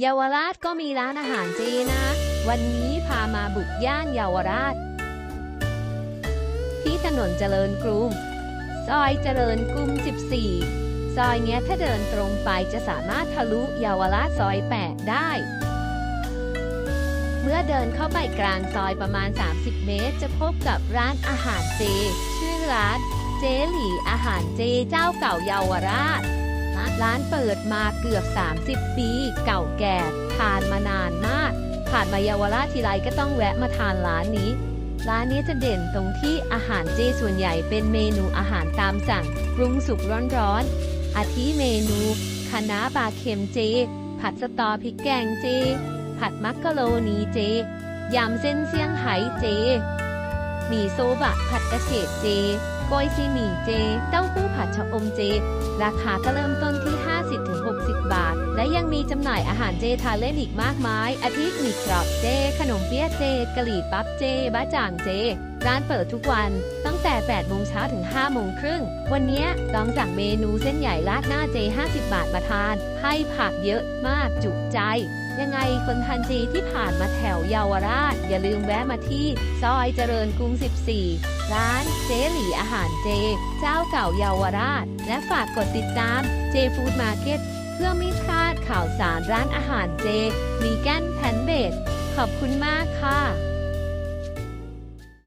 เยาวราชก็มีร้านอาหารเจนะ วันนี้พามาบุกย่านเยาวราช ที่ถนนเจริญกรุงซอยเจริญกรุง 14 ซอยเนี้ยถ้าเดินตรงไปจะสามารถทะลุเยาวราชซอย 8 ได้ เมื่อเดินเข้าไปกลางซอยประมาณ 30 เมตร จะพบกับร้านอาหารเจ ชื่อร้านเจหลี่อาหารเจเจ้าเก่าเยาวราช ร้านเปิดมาเกือบ 30 ปี เก่าแก่ทานมานานมาก ผ่านมาเยาวราชทีไรก็ต้องแวะมาทานร้านนี้ ร้านนี้จะเด่นตรงที่อาหารเจส่วนใหญ่เป็นเมนูอาหารตามสั่งปรุงสุกร้อนๆอาทิเมนูคะน้าปลาเค็มเจ ผัดสตอพริกแกงเจ ผัดมักกะโรนีเจยำเส้นเซี่ยงไฮ้เจหมี่โซบะผัดกระเฉดเจ โกยซีหมี่เจ เต้าหู้ผัดชะอมเจ ราคาก็เริ่มต้นที่ 50-60 บาท และยังมีจำหน่ายอาหารเจทานเล่นอีกมากมาย อาทิหมี่กรอบเจ ขนมเปี๊ยะเจ กะหรี่ปั๊บเจ บ้าจ่างเจ ร้านเปิดทุกวัน แต่8โมงเช้าถึง5โมงครึ่ง วันนี้ยลองสั่งเมนูเส้นใหญ่ราดหน้าเจ 50 บาทมาทาน ให้ผักเยอะมากจุใจ ยังไงคนทันจีที่ผ่านมาแถวเยาวราช อย่าลืมแวะมาที่ ซอยเจริญกรุง 14 ร้านเจหลี่อาหารเจ เจ้าเก่าเยาวราช และฝากกดติดตามเจฟู้ดมาร์เก็ตเพื่อไม่พลาดข่าวสารร้านอาหารเจ มีแกนแพนเบดขอบคุณมากค่ะ